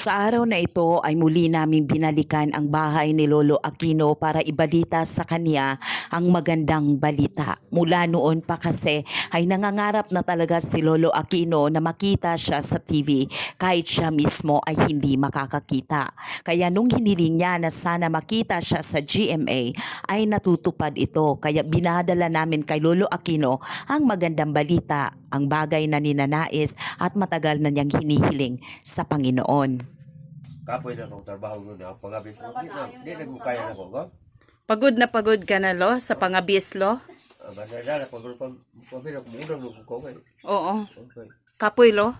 Sa araw na ito ay muli naming binalikan ang bahay ni Lolo Aquino para ibalita sa kanya ang magandang balita. Mula noon pa kasi ay nangangarap na talaga si Lolo Aquino na makita siya sa TV kahit siya mismo ay hindi makakakita. Kaya nung hiniling niya na sana makita siya sa GMA ay natutupad ito. Kaya binadala namin kay Lolo Aquino ang magandang balita, ang bagay na ninanais at matagal na niyang hinihiling sa Panginoon. Kapoy na akong trabaho nun ako pagabis mo. Di na, di na ko na ko. Pagod na pagod ka na, lo, sa pangabis, lo? Ah, Basta na, pag pag pag ako munang nung ko kay. Oo. Kapoy, lo?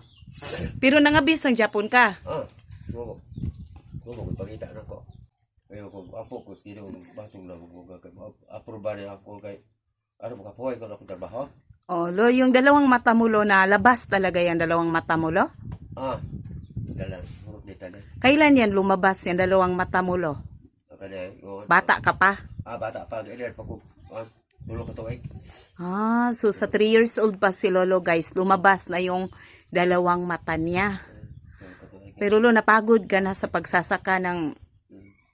Pero nangabis ng Japon ka. Ah, mo mo mo pagita na ko. Ayo ko apo ko sino basong lang ko aproba ni ako kay ano mo kapoy ko na ako trabaho. Oh, lo, yung dalawang mata mo, lo, na labas talaga yung dalawang mata mo, lo? Ah, dalan murot ni tanan. Kailan yan lumabas yung dalawang mata mo, lo? Kana yo. Bata ka pa? Ah, bata pa ilan pa ko. Ah, tulo ka tuig. Ah, so sa 3 years old pa si Lolo, guys, lumabas na yung dalawang mata niya. Pero, lo, napagod ka na sa pagsasaka ng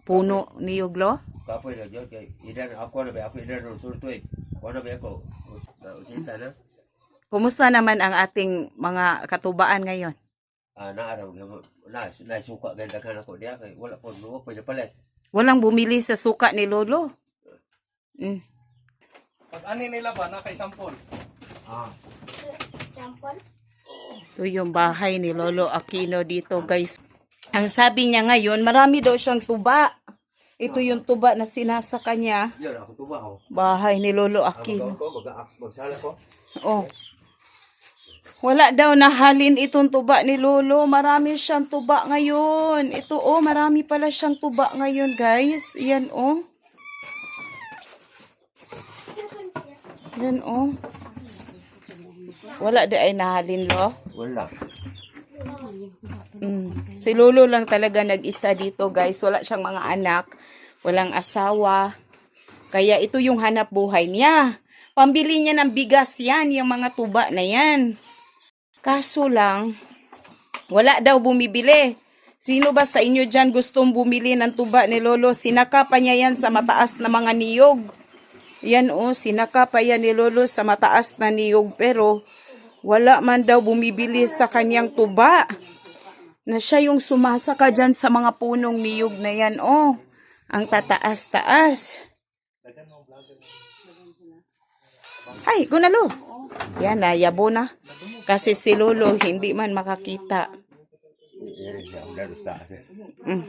puno ni Yuglo? Kapoy jud kay idan ako na ba ako idan ron tuig. Ako na ba ako. Usinta na. Kumusta naman ang ating mga katubaan ngayon? ah naaraw gyud na na suka ganda kan ako diya kay wala po luwa pa palit. Walang bumili sa suka ni Lolo. Mm. Pag ani nila ba, naka-isampol. Ah, Ito yung bahay ni Lolo Aquino dito, guys. Ang sabi niya ngayon, marami daw siyang tuba. Ito yung tuba na sinasaka niya. yun ako tuba ko. Bahay ni Lolo Ako Aquino. magsala ko. Oh. Wala daw na halin itong tuba ni Lolo. Marami siyang tuba ngayon. Ito oh, marami pala siyang tuba ngayon, guys. Yan oh. Yan oh. Wala di ay nahalin, lo. Wala. Mm. Si Lolo lang talaga nag-isa dito, guys. Wala siyang mga anak, walang asawa. Kaya ito yung hanap buhay niya. Pambili niya ng bigas yan, yung mga tuba na yan. Kaso lang, wala daw bumibili. Sino ba sa inyo dyan gustong bumili ng tuba ni Lolo? Sinaka pa niya yan sa mataas na mga niyog. Yan oh, sinaka pa yan ni Lolo sa mataas na niyog. Pero wala man daw bumibili sa kanyang tuba na siya yung sumasaka dyan sa mga punong niyog na yan, oh. Ang tataas-taas. Ay, gunalo. Yan, nayabo na. Kasi si Lolo hindi man makakita. Mm.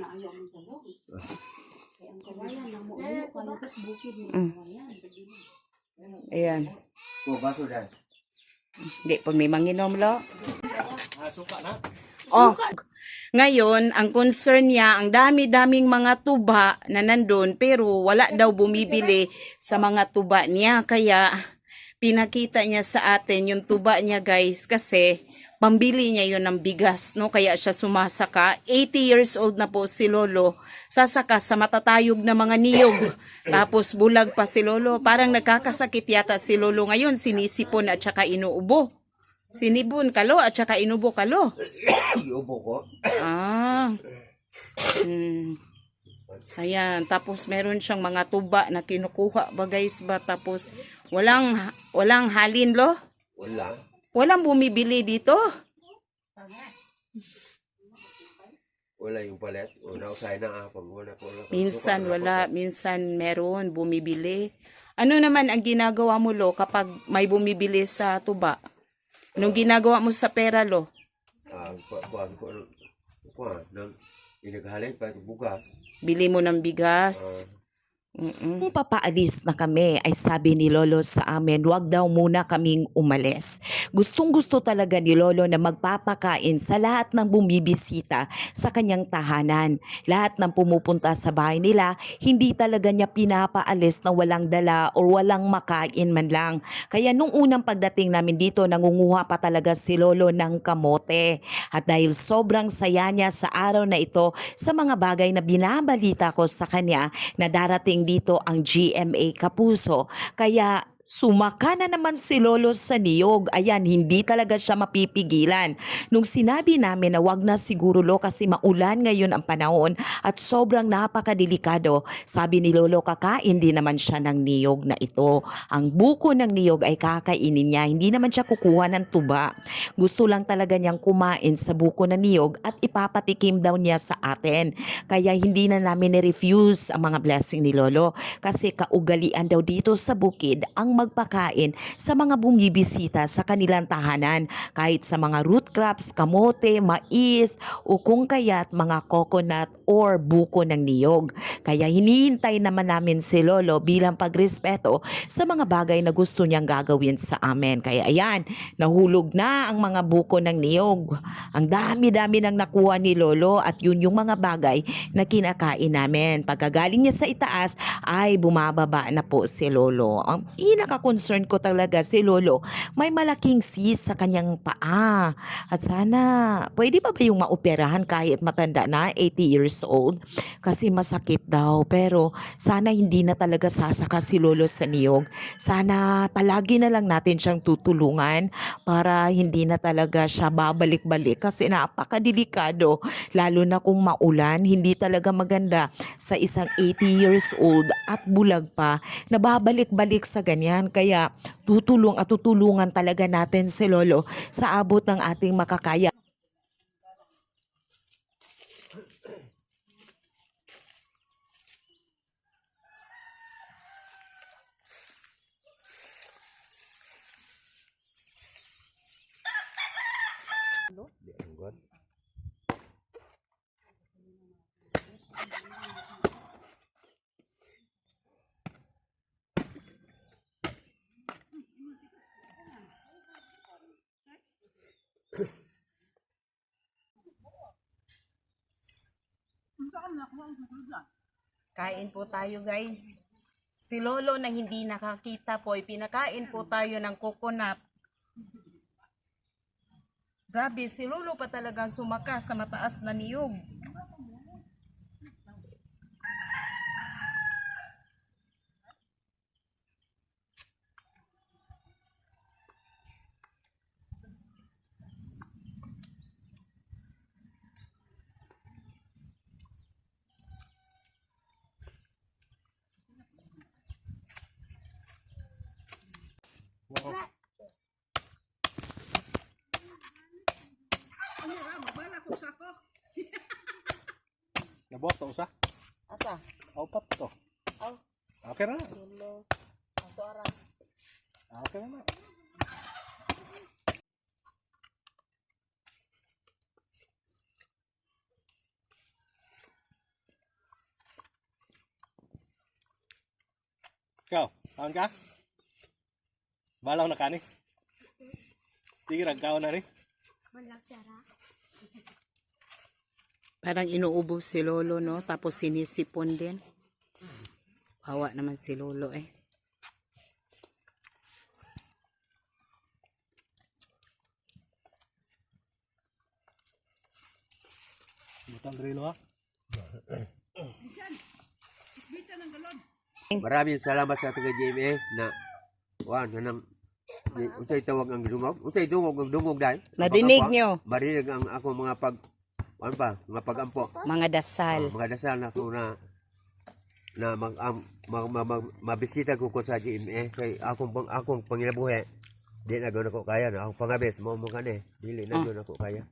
Mm. Ayan. Dan. Hindi po may manginom, lo. Ah, suka na. Oh, ngayon, ang concern niya, ang dami-daming mga tuba na nandun, pero wala daw bumibili sa mga tuba niya. Kaya, pinakita niya sa atin yung tuba niya, guys, kasi pambili niya yun ng bigas, no? Kaya siya sumasaka. 80 years old na po si Lolo. Sasaka sa matatayog na mga niyog. Tapos bulag pa si Lolo. Parang nagkakasakit yata si Lolo ngayon. Sinisipon at saka inuubo. Sinibon kalo at saka inubo kalo. Iubo ko. Ah. Hmm. Ayan, tapos meron siyang mga tuba na kinukuha ba guys ba tapos walang walang halin lo. Wala. Walang bumibili dito. Wala yung palit. Una usay na pag wala ko. Minsan wala, minsan meron bumibili. Ano naman ang ginagawa mo lo kapag may bumibili sa tuba? Anong ginagawa mo sa pera lo? Ah, ko ko ko nang inaghalay pa buga. Bili mo ng bigas. Mm-mm. Nung papaalis na kami ay sabi ni Lolo sa amin, wag daw muna kaming umalis. Gustong gusto talaga ni Lolo na magpapakain sa lahat ng bumibisita sa kanyang tahanan. Lahat ng pumupunta sa bahay nila, hindi talaga niya pinapaalis na walang dala o walang makain man lang. Kaya nung unang pagdating namin dito, nangunguha pa talaga si Lolo ng kamote. At dahil sobrang saya niya sa araw na ito sa mga bagay na binabalita ko sa kanya na darating dito ang GMA Kapuso. Kaya Sumaka na naman si Lolo sa niyog. Ayan, hindi talaga siya mapipigilan. Nung sinabi namin na wag na siguro lo kasi maulan ngayon ang panahon at sobrang napakadelikado, sabi ni Lolo kakain din naman siya ng niyog na ito. Ang buko ng niyog ay kakainin niya, hindi naman siya kukuha ng tuba. Gusto lang talaga niyang kumain sa buko ng niyog at ipapatikim daw niya sa atin. Kaya hindi na namin ni-refuse ang mga blessing ni Lolo kasi kaugalian daw dito sa bukid ang magpakain sa mga bumibisita sa kanilang tahanan kahit sa mga root crops, kamote, mais o kung kaya't mga coconut or buko ng niyog. Kaya hinihintay naman namin si Lolo bilang pagrespeto sa mga bagay na gusto niyang gagawin sa amin. Kaya ayan, nahulog na ang mga buko ng niyog. Ang dami-dami nang nakuha ni Lolo at yun yung mga bagay na kinakain namin. Pagkagaling niya sa itaas ay bumababa na po si Lolo. Ang pinaka-concern ko talaga si Lolo, may malaking cyst sa kanyang paa. At sana, pwede pa ba yung maoperahan kahit matanda na, 80 years old? Kasi masakit daw. Pero sana hindi na talaga sasaka si Lolo sa niyog. Sana palagi na lang natin siyang tutulungan para hindi na talaga siya babalik-balik kasi napakadelikado lalo na kung maulan, hindi talaga maganda sa isang 80 years old at bulag pa na babalik-balik sa ganyan. Kaya tutulong at tutulungan talaga natin si Lolo sa abot ng ating makakaya. Kain po tayo guys. Si Lolo na hindi nakakita po, ay pinakain po tayo ng coconut. Grabe, si Lolo pa talaga sumaka sa mataas na niyog. Nabot to usa. Asa? Aupat to. Aw. Okay na. Lolo. Ato ara. Okay na. Ikaw, kaon ka? Balaw na ka ni? Sige, ragkaon na ni. Parang inuubos si Lolo, no? Tapos sinisipon din. Bawa naman si Lolo eh. Butang drilo ha. Maraming salamat sa taga GMA na wan kanang unsay tawag ang dungog unsay dungog ang dungog dai? Nadinig nyo? marinig ang ako mga pag ano pa mga pagampo. Mga dasal. mga dasal na ko na na mag, am, mag, mag, mag, mabisita ko ko sa GMA kay akong pang akong pangilabuhi di na gawin ako kaya na ako pangabes mo mo kani dili na gawin ako kaya